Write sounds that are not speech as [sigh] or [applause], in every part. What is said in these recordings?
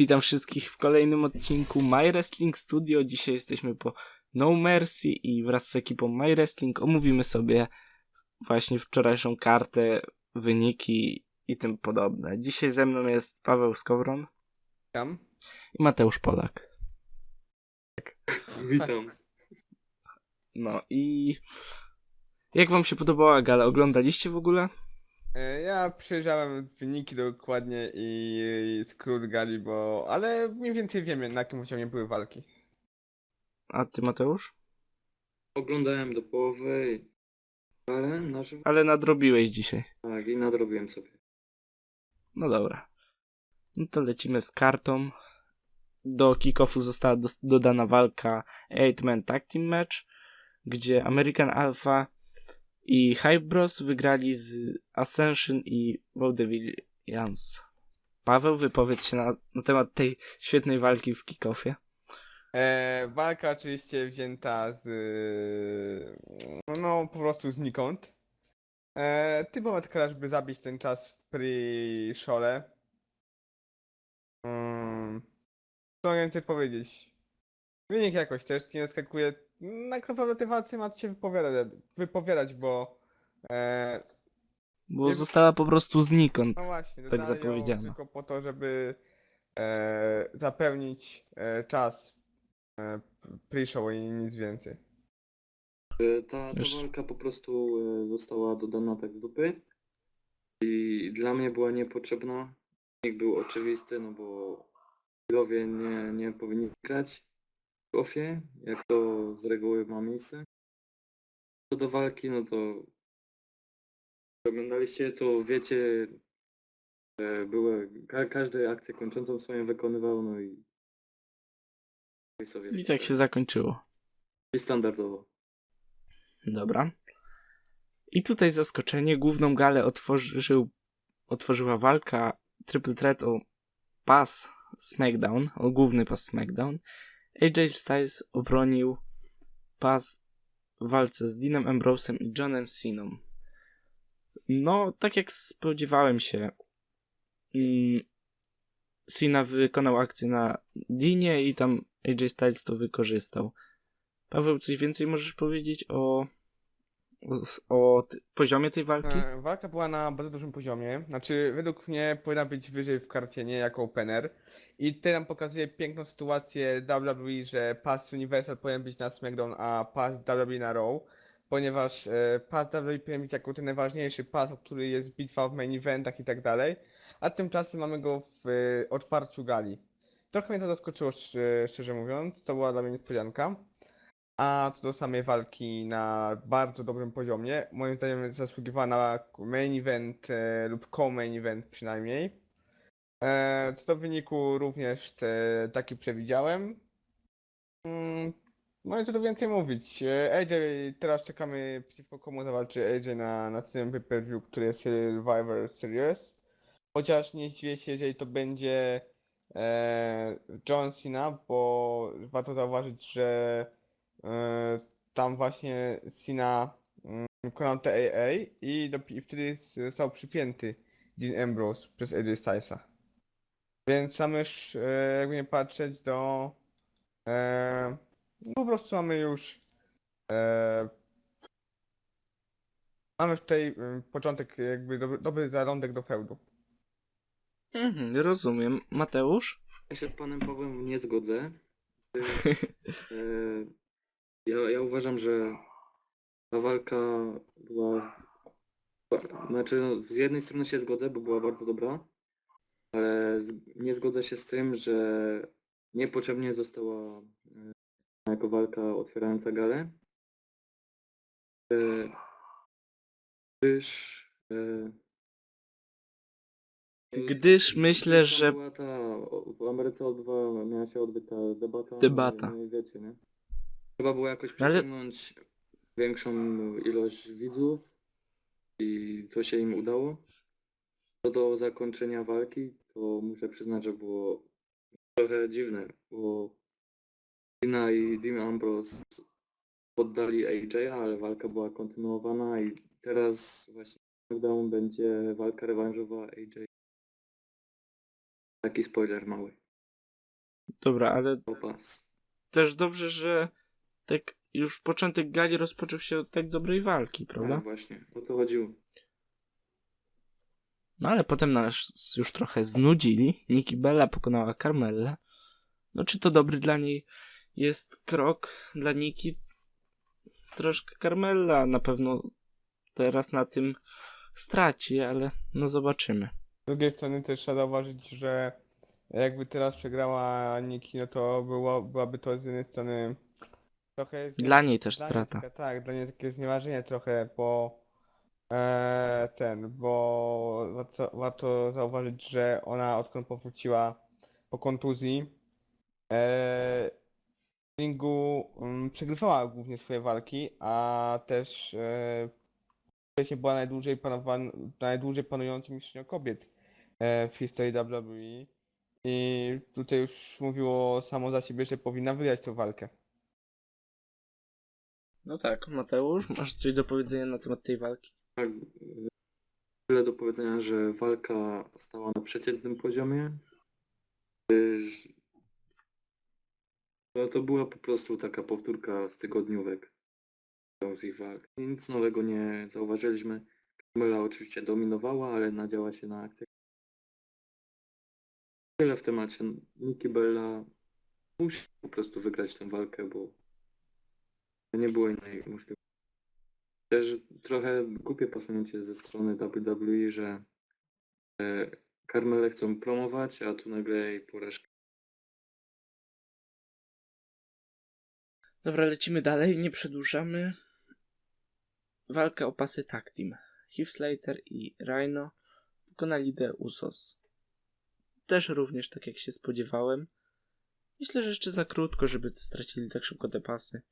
Witam wszystkich w kolejnym odcinku My Wrestling Studio. Dzisiaj jesteśmy po No Mercy i wraz z ekipą My Wrestling omówimy sobie właśnie wczorajszą kartę, wyniki i tym podobne. Dzisiaj ze mną jest Paweł Skowron Tam. i Mateusz Polak. Witam. No i jak wam się podobała gala? Oglądaliście w ogóle? E, Ja przejrzałem wyniki dokładnie i, skrót gali, bo... Ale mniej więcej wiemy na jakim poziomie były walki. A ty Mateusz? Oglądałem do połowy, ale na żywo Ale nadrobiłeś dzisiaj. tak i nadrobiłem sobie. No dobra. No to lecimy z kartą. Do kick-offu została dos- dodana walka 8-man tag team match, gdzie American Alpha i Hype Bros wygrali z Ascension i Vaudevillians. Paweł, wypowiedz się na, na temat tej świetnej walki w kick-offie. E, walka oczywiście wzięta z... No, no po prostu znikąd. E, typowa taka, żeby zabić ten czas w pre-shole. Mm, co mogę powiedzieć? Wynik jakoś też nie zaskakuje. Tak naprawdę te walce ma się wypowiadać, wypowiadać bo... E, Bo Nie- została po prostu znikąd. No właśnie, tak dodali ją zapowiedziano. Tylko po to, żeby e, zapełnić e, czas e, pre-show i nic więcej. E, Ta, ta Już- walka po prostu e, została dodana tak z dupy i dla mnie była niepotrzebna. Nikt był oczywisty, no bo nie, nie powinni grać w ofie, jak to z reguły ma miejsce. Co do walki, no to oglądaliście, to wiecie, że były, ka każde akcje kończącą swoją wykonywał, no i i sobie I tak się zakończyło. I standardowo. Dobra. I tutaj zaskoczenie. Główną galę otworzył, otworzyła walka Triple Threat o pas SmackDown, o główny pas SmackDown. AJ Styles obronił pas w walce z Deanem Ambrosem i Johnem Ceną. No, tak jak spodziewałem się, mm, Cena wykonał akcję na Deanie i tam AJ Styles to wykorzystał. Paweł, coś więcej możesz powiedzieć o, o, o poziomie tej walki? E, walka była na bardzo dużym poziomie. Znaczy, według mnie powinna być wyżej w karcie, nie jako opener. I tutaj nam pokazuje piękną sytuację WWE, że Pass Universal powinien być na SmackDown, a Pass WWE na Raw. Ponieważ e, Pass WWE powinien być jako ten najważniejszy pas, który jest bitwa w main eventach i tak dalej. A tymczasem mamy go w e, otwarciu gali. Trochę mnie to zaskoczyło, szcz- szczerze mówiąc. To była dla mnie niespodzianka. A co do samej walki na bardzo dobrym poziomie, moim zdaniem zasługiwała na main event e, lub co-main event przynajmniej. E, co do wyniku również e, taki przewidziałem. Mm, no i co tu więcej mówić. E, AJ, teraz czekamy przeciwko komu zawalczy AJ na następnym pay-per-view, który jest Survivor Series. Chociaż nie zdziwię się, jeżeli to będzie e, John Cena, bo warto zauważyć, że tam właśnie Cena mm, wykonał TAA i, i wtedy został przypięty Dean Ambrose przez AJ Stylesa. Więc mamy już, e, jakby nie patrzeć, do... E, no po prostu mamy już... E, mamy tutaj e, początek, jakby dobry, dobry zarądek do feudu. Mhm, rozumiem. Mateusz? Ja się z panem Pawłem nie zgodzę. [laughs] E, ja, ja uważam, że ta walka była... Znaczy, no, z jednej strony się zgodzę, bo była bardzo dobra, ale z- nie zgodzę się z tym, że niepotrzebnie została e, jako walka otwierająca galę. E, Gdyż... e, Gdyż myślę, gdyż tam że- Była ta, w Ameryce odbyła, miała się odbyć ta debata. Debata. No i wiecie, nie? Trzeba było jakoś Ale- przyciągnąć większą ilość widzów i to się im udało. Co do zakończenia walki, to muszę przyznać, że było trochę dziwne, bo Cena i Dean Ambrose poddali AJ, ale walka była kontynuowana i teraz właśnie SmackDown będzie walka rewanżowa AJ. Taki spoiler mały. Dobra, ale o pas. też dobrze, że tak już początek gali rozpoczął się od tak dobrej walki, prawda? Tak, właśnie, o to chodziło. No ale potem nas już trochę znudzili. Nikki Bella pokonała Carmellę. No czy to dobry dla niej jest krok dla Nikki? Troszkę Carmella na pewno teraz na tym straci, ale no zobaczymy. Z drugiej strony też trzeba zauważyć, że jakby teraz przegrała Niki, no to było, byłaby to z jednej strony trochę... Dla niej też strata. Tak, dla niej takie znieważenie trochę, bo e, ten, bo warto, warto zauważyć, że ona odkąd powróciła po kontuzji e, w ringu mm, przegrywała głównie swoje walki, a też e, wcześniej była najdłużej, panowan, najdłużej panującą mistrzynią kobiet e, w historii WWE i tutaj już mówiło samo za siebie, że powinna wygrać tę walkę. No tak, Mateusz, masz coś do powiedzenia na temat tej walki? Tak, y, tyle do powiedzenia, że walka stała na przeciętnym poziomie. No to była po prostu taka powtórka z tygodniówek z ich walk. Nic nowego nie zauważyliśmy. Kamela oczywiście dominowała, ale nadziała się na akcję. Tyle w temacie. Nikki Bella musi po prostu wygrać tę walkę, bo nie było innej możliwości. Też trochę głupie posunięcie ze strony WWE, że e, Carmele chcą promować, a tu nagle jej porażka. Dobra, lecimy dalej, nie przedłużamy. Walka o pasy tag team. Heath Slater i Rhino pokonali The Usos. Też również tak jak się spodziewałem. Myślę, że jeszcze za krótko, żeby stracili tak szybko te pasy.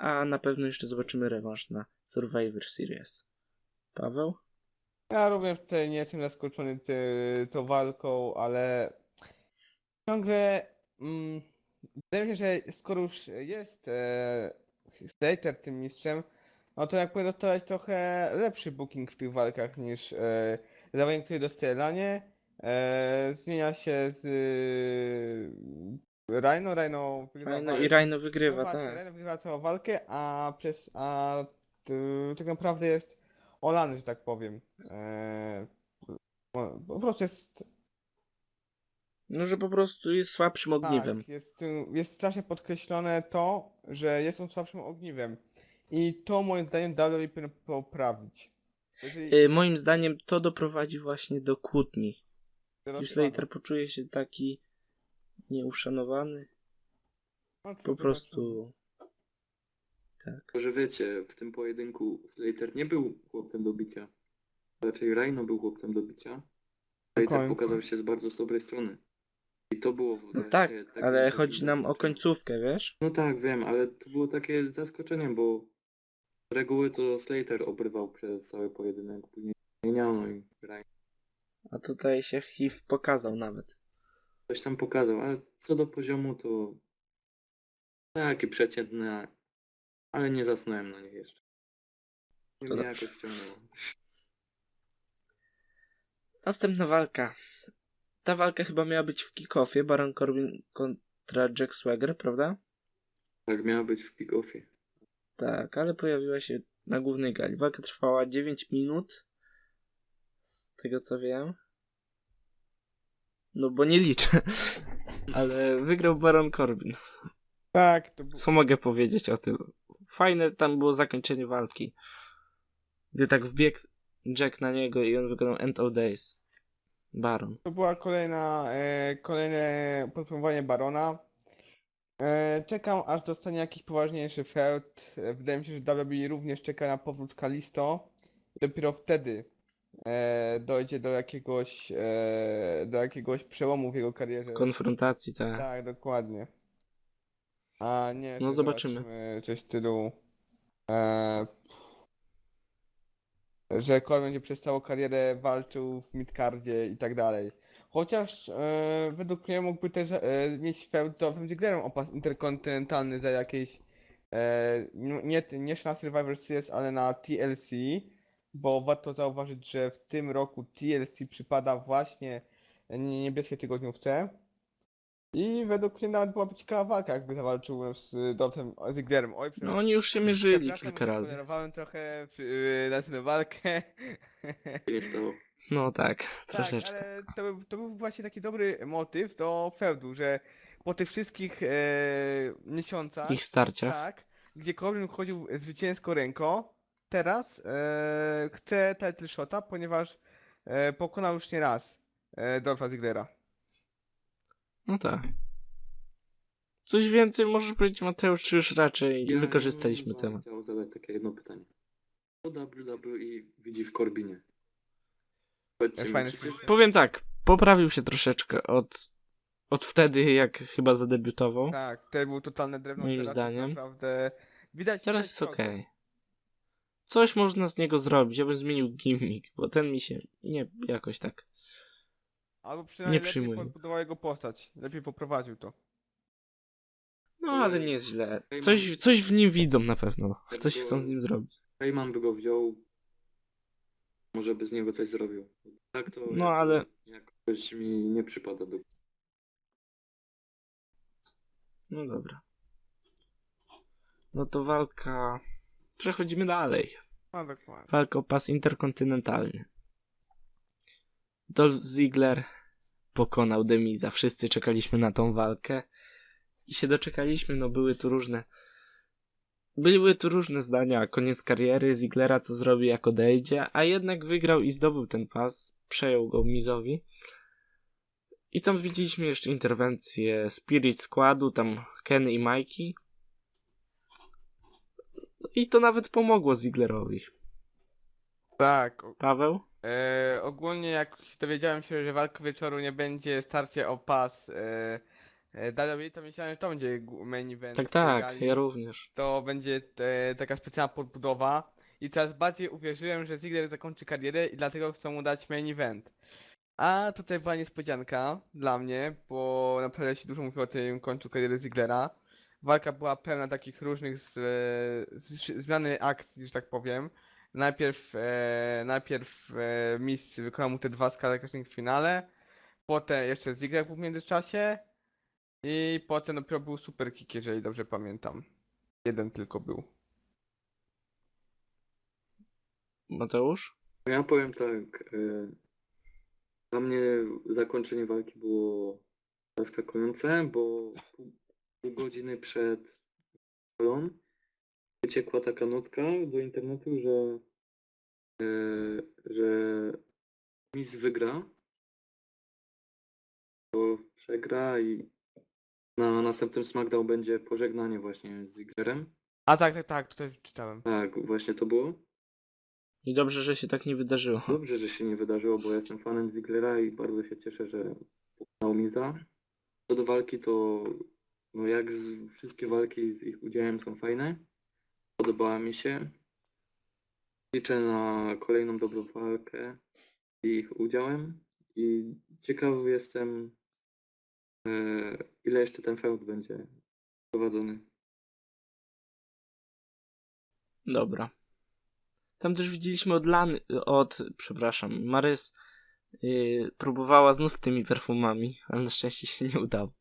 A na pewno jeszcze zobaczymy rewanż na Survivor Series. Paweł? Ja również tutaj nie jestem zaskoczony ty, tą walką, ale ciągle mm, wydaje mi się, że skoro już jest e, Slater tym mistrzem, no to jak powinien dostawać trochę lepszy booking w tych walkach niż e, zawodnik, który dostaje lanie, e, zmienia się z Rhino, Rhino wygrywa Rhino walkę. i Rhino No wygrywa, właśnie, tak. Rhino wygrywa całą walkę, a przez a y, tak naprawdę jest olany, że tak powiem. Eee, po- prostu jest No, że po prostu jest słabszym ogniwem. tak, jest, jest strasznie podkreślone to, że jest on słabszym ogniwem. I to moim zdaniem WWE powinno poprawić. Jeżeli Y, moim zdaniem to doprowadzi właśnie do kłótni. Heath Slater poczuje się taki nieuszanowany. No, Po prostu. Tak. Że wiecie, w tym pojedynku Slater nie był chłopcem do bicia. Raczej Rhino był chłopcem do bicia. Slater końcu. pokazał się z bardzo z dobrej strony. I to było No wreszcie tak, ale chodzi nam o końcówkę, wiesz? No tak, wiem, ale to było takie zaskoczenie, bo z reguły to Slater obrywał przez cały pojedynek, później zmieniano i Rhino A tutaj się HIV pokazał nawet. Coś tam pokazał, ale co do poziomu to taki przeciętny, ale nie zasnąłem na nich jeszcze. Nie To mnie dobrze. jakoś wciągnęło. Następna walka. Ta walka chyba miała być w kick-offie. Baron Corbin kontra Jack Swagger, prawda? Tak miała być w kick-offie. Tak, ale pojawiła się na głównej gali. Walka trwała 9 minut. Z tego co wiem. No bo nie liczę. Ale wygrał Baron Corbin. Tak, to, Co mogę powiedzieć o tym? Fajne tam było zakończenie walki. Gdy tak wbiegł Jack na niego i on wykonał End of Days. Baron. to była kolejna, e, kolejne podsumowanie Barona. E, czekam aż dostanie jakiś poważniejszy feud. E, wydaje mi się, że WWE również czeka na powrót Kalisto. Dopiero wtedy e, dojdzie do jakiegoś, e, do jakiegoś przełomu w jego karierze. Konfrontacji, tak. Tak, dokładnie. A nie, No zobaczymy. Coś w stylu, e, że Cole będzie przez całą karierę walczył w midcardzie i tak dalej. Chociaż e, według mnie mógłby też e, mieć feud z Dolphem Zigglerem o pas interkontynentalny za jakieś e, no, nie, nie na Survivor Series, ale na TLC, bo warto zauważyć, że w tym roku TLC przypada właśnie nie- niebieskiej tygodniówce. I według mnie nawet byłaby ciekawa walka, jakby zawalczył z Dolphem Zigglerem. Oj, No oni już się mierzyli kilka razy. spoilerowałem trochę yy, na tę walkę. się nie stało. No tak, Tak, troszeczkę. ale to, był- to był właśnie taki dobry motyw do feudu, że po tych wszystkich e, miesiącach, Ich starciach. tak, gdzie Corbin chodził zwycięsko ręką, teraz e, chce title shota, ponieważ e, pokonał już nie raz e, Dolpha Ziglera. No tak. Coś więcej możesz powiedzieć Mateusz, czy już raczej Ja wykorzystaliśmy temat? Zadać takie jedno pytanie. Co WWE widzi w Korbinie? Powiedzcie mi, śmiech. Powiem tak, poprawił się troszeczkę od, od wtedy, jak chyba zadebiutował. Tak, to był totalne drewno. Moim teraz zdaniem. Naprawdę widać. Teraz jest okej. Coś można z niego zrobić, ja bym zmienił gimmick, bo ten mi się nie jakoś tak. Albo przynajmniej Nie lepiej przyjmuję. podbudował jego postać. Lepiej poprowadził to. No ale nie jest źle. Coś, coś w nim widzą na pewno. Coś chcą z nim zrobić. Heyman by go wziął, może by z niego coś zrobił. Tak to No, jak- ale- jakoś mi nie przypada do... No dobra. No to walka. Przechodzimy dalej. No dokładnie. Walka o pas interkontynentalny. Dolph Ziggler pokonał Demiza. Wszyscy czekaliśmy na tą walkę. I się doczekaliśmy, no były tu różne. Były tu różne zdania. Koniec kariery Ziglera, co zrobi, jak odejdzie. A jednak wygrał i zdobył ten pas. Przejął go Mizowi. I tam widzieliśmy jeszcze interwencję Spirit Składu, tam Ken i Mikey. I to nawet pomogło Ziglerowi. Tak. Paweł? E, ogólnie jak dowiedziałem się, że walka wieczoru nie będzie starcie o pas e, e, WWE, to myślałem, że to będzie main event. Tak, tak, gali. ja również. To będzie e, taka specjalna podbudowa. I coraz bardziej uwierzyłem, że Ziggler zakończy karierę i dlatego chcą mu dać main event. A tutaj była niespodzianka dla mnie, bo naprawdę się dużo mówiło o tym końcu kariery Ziglera. Walka była pełna takich różnych z, e, z, zmiany akcji, że tak powiem. Najpierw, e, najpierw e, Miss wykonał mu te dwa skale w finale, potem jeszcze Ziggler był w międzyczasie i potem dopiero był super kick, jeżeli dobrze pamiętam. Jeden tylko był. Mateusz? Ja powiem tak, e, dla mnie zakończenie walki było zaskakujące, bo pół, pół godziny przed salon wyciekła taka notka do internetu, że, e, że Miss wygra, to przegra i na następnym SmackDown będzie pożegnanie właśnie z Zigglerem. A tak, tak, tak, tutaj czytałem. Tak, właśnie to było. I dobrze, że się tak nie wydarzyło. Dobrze, że się nie wydarzyło, bo ja jestem fanem Ziglera i bardzo się cieszę, że pokonał Miza. Co do walki, to no jak z, wszystkie walki z ich udziałem są fajne. Podobała mi się. Liczę na kolejną dobrą walkę z ich udziałem i ciekawy jestem, e, ile jeszcze ten feud będzie prowadzony. Dobra. Tam też widzieliśmy od Lany, od, przepraszam, Marys yy, próbowała znów tymi perfumami, ale na szczęście się nie udało.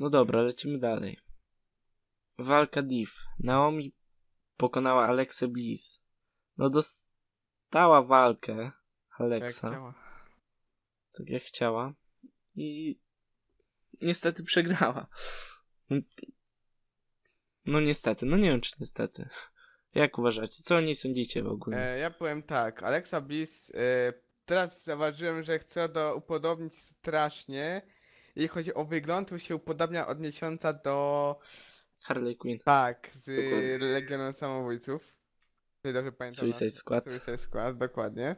No dobra, lecimy dalej. Walka Div. Naomi pokonała Alexę Bliss. No dostała walkę Jak Alexa, działa. tak jak chciała. I niestety przegrała. No niestety, no nie wiem czy niestety. Jak uważacie? Co o niej sądzicie w ogóle? E, ja powiem tak, Alexa Bliss, e, teraz zauważyłem, że chce do upodobnić strasznie. Jeśli chodzi o wygląd, to się upodabnia od miesiąca do... Harley Quinn. Tak, z Dokładnie. Legionem Samobójców. Jeżeli dobrze pamiętam. Suicide Squad. Suicide Squad, dokładnie.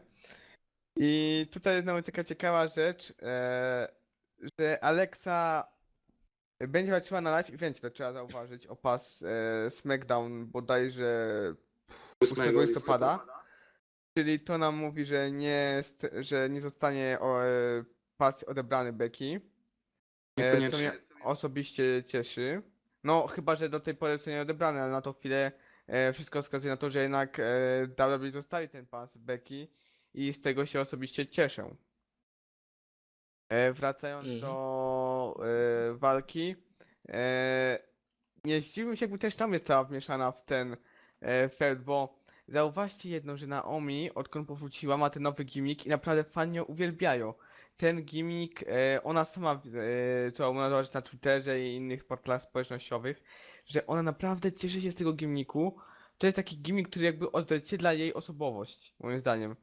I tutaj jest znowu taka ciekawa rzecz, e, że Alexa będzie walczyła na live evencie, to trzeba zauważyć, o pas e, SmackDown bodajże 8 listopada. Czyli to nam mówi, że nie, że nie zostanie o, e, pas odebrany Becky. E, co Niekoniecznie. mnie osobiście cieszy. No chyba, że do tej pory co nie odebrane, ale na tą chwilę e, wszystko wskazuje na to, że jednak e, WWE zostali ten pas Becky i z tego się osobiście cieszę. E, wracając Mhm. do e, walki, e, nie zdziwiłbym się, jakby też tam jest cała wmieszana w ten e, feud, bo zauważcie jedno, że Naomi, odkąd powróciła, ma ten nowy gimmick i naprawdę fani ją uwielbiają. Ten gimmick, e, ona sama, e, co ona zauważyć na Twitterze i innych portalach społecznościowych, że ona naprawdę cieszy się z tego gimmiku. To jest taki gimmick, który jakby odzwierciedla jej osobowość, moim zdaniem.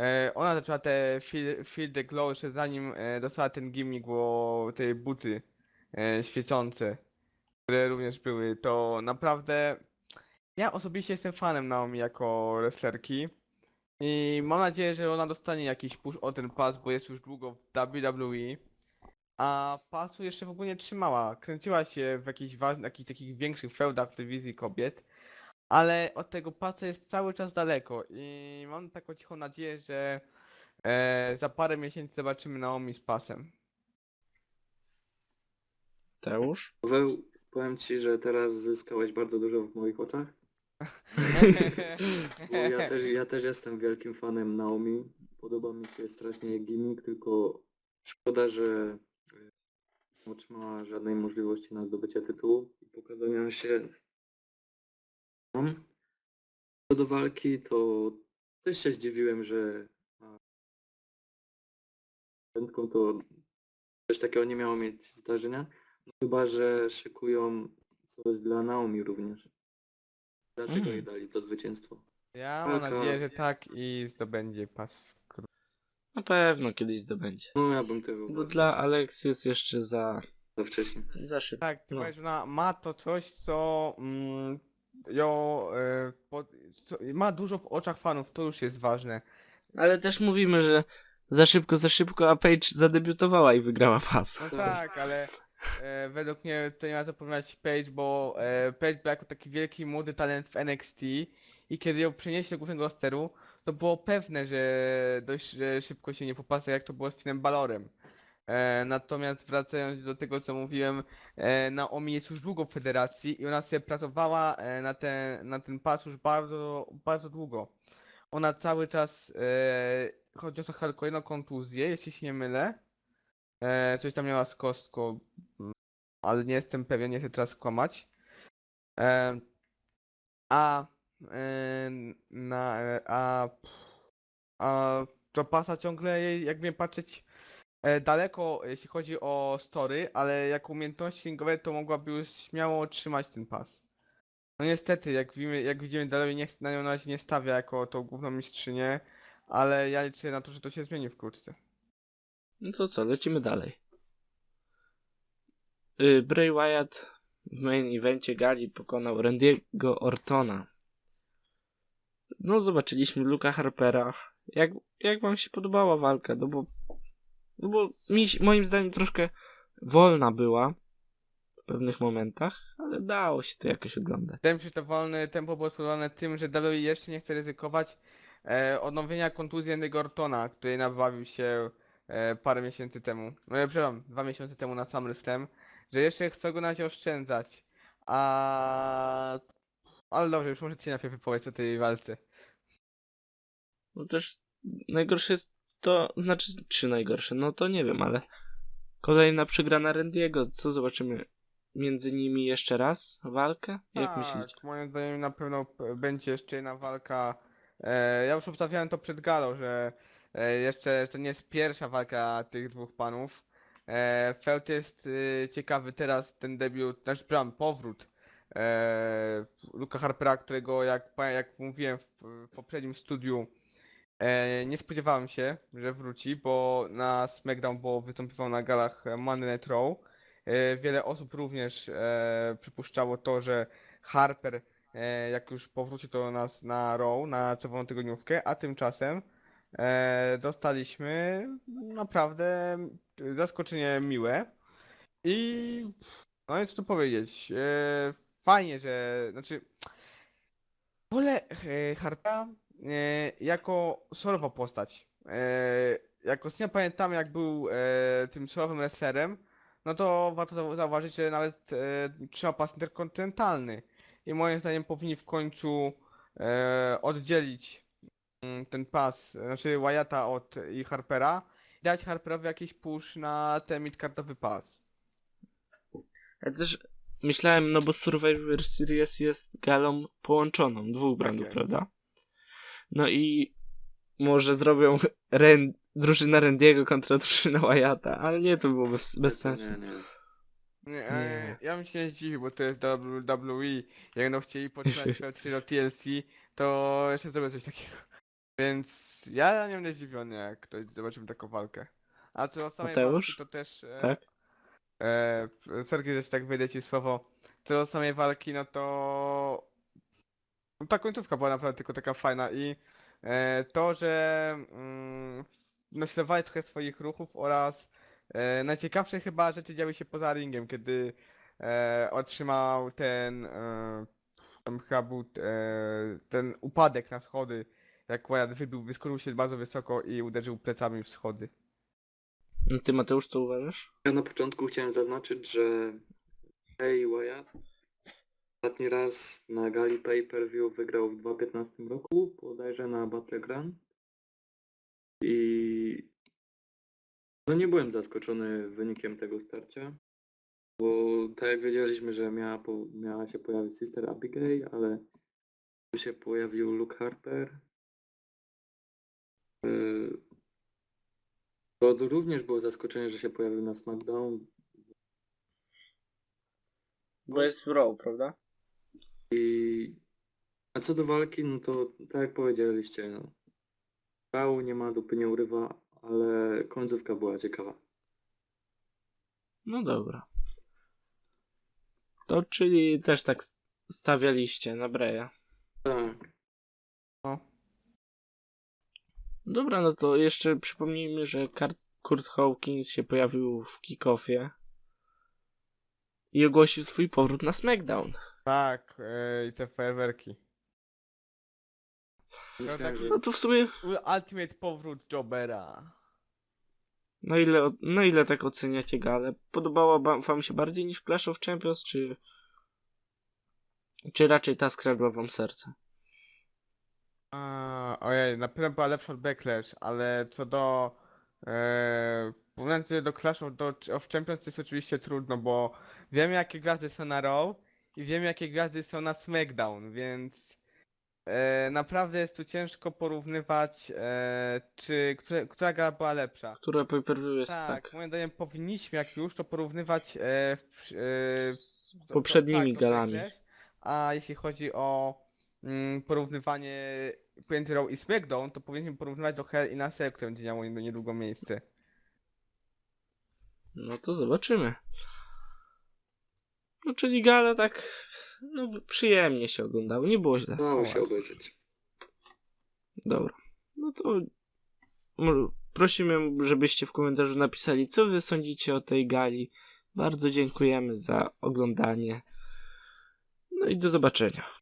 E, ona zaczęła te Feel, feel the Glow jeszcze zanim e, dostała ten gimmick, bo te buty e, świecące, które również były, to naprawdę ja osobiście jestem fanem Naomi jako wrestlerki i mam nadzieję, że ona dostanie jakiś push o ten pas, bo jest już długo w WWE, a pasu jeszcze w ogóle nie trzymała, kręciła się w jakichś ważnych, jakichś takich większych feudach w dywizji kobiet, ale od tego pasa jest cały czas daleko i mam taką cichą nadzieję, że e, za parę miesięcy zobaczymy Naomi z pasem. Teusz? Paweł, powiem ci, że teraz zyskałeś bardzo dużo w moich oczach. Ja też, ja też jestem wielkim fanem Naomi. Podoba mi się strasznie jej gimmick, tylko szkoda, że e, nie otrzymała żadnej możliwości na zdobycie tytułu i pokazania się. Co do walki, to też się zdziwiłem, że prędką to coś takiego nie miało mieć zdarzenia. No, chyba, że szykują coś dla Naomi również. Dlaczego Mm. jej dali to zwycięstwo? Ja mam Walka- nadzieję, że tak i zdobędzie pas. Na pewno kiedyś zdobędzie. No ja bym tego Bo dla Alex jest jeszcze za, za wcześnie. za szybko. Tak, No. że ona ma to coś, co mm, ją e, pod, co, ma dużo w oczach fanów, to już jest ważne. Ale też mówimy, że za szybko, za szybko, a Paige zadebiutowała i wygrała pas. No tak, ale e, według mnie to nie ma co porównać Paige, bo e, Paige był jako taki wielki młody talent w NXT i kiedy ją przenieśli do głównego steru, to było pewne, że dość szybko się nie popasa, jak to było z Finem Balorem. E, natomiast wracając do tego, co mówiłem, e, Naomi jest już długo w federacji i ona sobie pracowała e, na, ten, na ten pas już bardzo, bardzo długo. Ona cały czas, e, chodzi o to tylko jedną kontuzję, jeśli się nie mylę. E, coś tam miała z kostką, mm, ale nie jestem pewien, nie chcę teraz kłamać. E, a e, na, e, a, a to pasa ciągle jej, jakby patrzeć e, daleko, jeśli chodzi o story, ale jako umiejętności ringowe to mogłaby już śmiało otrzymać ten pas. No niestety, jak widzimy, jak widzimy dalej nie, na nią na razie nie stawia jako tą główną mistrzynię, ale ja liczę na to, że to się zmieni wkrótce. No to co, lecimy dalej. Y, Bray Wyatt w main evencie gali pokonał Randy'ego Ortona. No zobaczyliśmy Luka Harpera. Jak, jak wam się podobała walka? No bo, no bo mi, moim zdaniem troszkę wolna była w pewnych momentach, ale dało się to jakoś oglądać. Się, że to wolne tempo było spowodowane tym, że WWE jeszcze nie chce ryzykować e, odnowienia kontuzji Andy Ortona, który nabawił się e, parę miesięcy temu. No, e, przepraszam, dwa miesiące temu na SummerSlam, że jeszcze chce go na razie oszczędzać. A... Ale dobrze, już możecie najpierw wypowiedzieć o tej walce. No też najgorsze jest to, znaczy, czy najgorsze, no to nie wiem, ale kolejna przegrana Randy'ego, co zobaczymy między nimi jeszcze raz? Walkę? Jak tak, myślicie? moim zdaniem na pewno będzie jeszcze jedna walka. E, ja już obstawiałem to przed galą, że e, jeszcze to nie jest pierwsza walka tych dwóch panów. E, Felt jest e, ciekawy teraz ten debiut, znaczy przepraszam, powrót e, Luka Harpera, którego jak, jak mówiłem w, w poprzednim studiu e, nie spodziewałem się, że wróci, bo na SmackDown, bo występował na galach Monday Night Raw. E, Wiele osób również e, przypuszczało to, że Harper e, jak już powróci do nas na Raw, na czerwoną tygodniówkę, a tymczasem e, dostaliśmy naprawdę zaskoczenie miłe i no i co tu powiedzieć, e, fajnie, że, znaczy wolę e, Harpera e, jako solowa postać. E, jako nie pamiętam jak był e, tym solowym wrestlerem, no to warto zau- zauważyć, że nawet e, trzyma pas interkontynentalny. I moim zdaniem powinni w końcu e, oddzielić mm, ten pas, znaczy Wyatta od i Harpera dać Harperowi jakiś push na ten midcardowy pas. Ja też myślałem, no bo Survivor Series jest galą połączoną, dwóch brandów, jest. prawda? No i może zrobią Ren, drużyna Randiego kontra [laughs] drużyna Wyatta, ale nie, to byłoby bez, sensu. Nie, nie. Nie, Nie. ja bym się nie zdziwił, bo to jest WWE. Jak będą chcieli potrzymać swoje [laughs] do TLC, to jeszcze zrobię coś takiego. Więc ja nie będę zdziwiony, jak ktoś zobaczymy taką walkę. A co do samej Mateusz? walki, to też... E, Tak? E, Sergiej, że tak wyjdę ci słowo. Co do samej walki, no to... No, ta końcówka była naprawdę tylko taka fajna i e, to, że mm, trochę swoich ruchów oraz e, najciekawsze chyba rzeczy działy się poza ringiem, kiedy e, otrzymał ten e, tam chyba był e, ten upadek na schody, jak Wyatt wybił, wyskoczył się bardzo wysoko i uderzył plecami w schody. No Ty Mateusz, co uważasz? Ja na początku chciałem zaznaczyć, że Hey Wyatt ostatni raz na gali pay-per-view wygrał w 2015 roku, bodajże na Battleground. I no nie byłem zaskoczony wynikiem tego starcia, bo tak jak wiedzieliśmy, że miała, po, miała się pojawić Sister Abigail, ale tu się pojawił Luke Harper. To również było zaskoczenie, że się pojawił na SmackDown, Bo jest Raw, prawda? I a co do walki, no to tak jak powiedzieliście, no. Pał nie ma dupy, nie urywa, ale końcówka była ciekawa. No dobra. To czyli też tak stawialiście na Breya. Tak. Dobra, no to jeszcze przypomnijmy, że Kurt, Hawkins się pojawił w kickoffie i ogłosił swój powrót na SmackDown. Tak, e, i te fajerwerki. No to w sumie, Ultimate powrót Jobera. na ile, na ile tak oceniacie galę? Podobała ba- wam się bardziej niż Clash of Champions, czy, czy raczej ta skradła wam serce? A, ojej, na pewno była lepsza od Backlash, ale co do... E, Porównanie do Clash of, do, of Champions jest oczywiście trudno, bo wiemy jakie gwiazdy są na Raw i wiemy jakie gwiazdy są na SmackDown, więc e, naprawdę jest tu ciężko porównywać, e, czy które, która gra była lepsza. Która pay per view jest Tak, tak, moim zdaniem powinniśmy jak już to porównywać e, w, e, z to- poprzednimi tak, to galami. Backlash. A jeśli chodzi o mm, porównywanie pomiędzy Raw i SmackDown, to powinniśmy porównywać do Hell in a Cell, które będzie miało niedługo miejsce. No to zobaczymy. No czyli gala tak, no przyjemnie się oglądało, nie było źle. dało się właśnie. obejrzeć. Dobra. No to prosimy, żebyście w komentarzu napisali, co wy sądzicie o tej gali. Bardzo dziękujemy za oglądanie. No i do zobaczenia.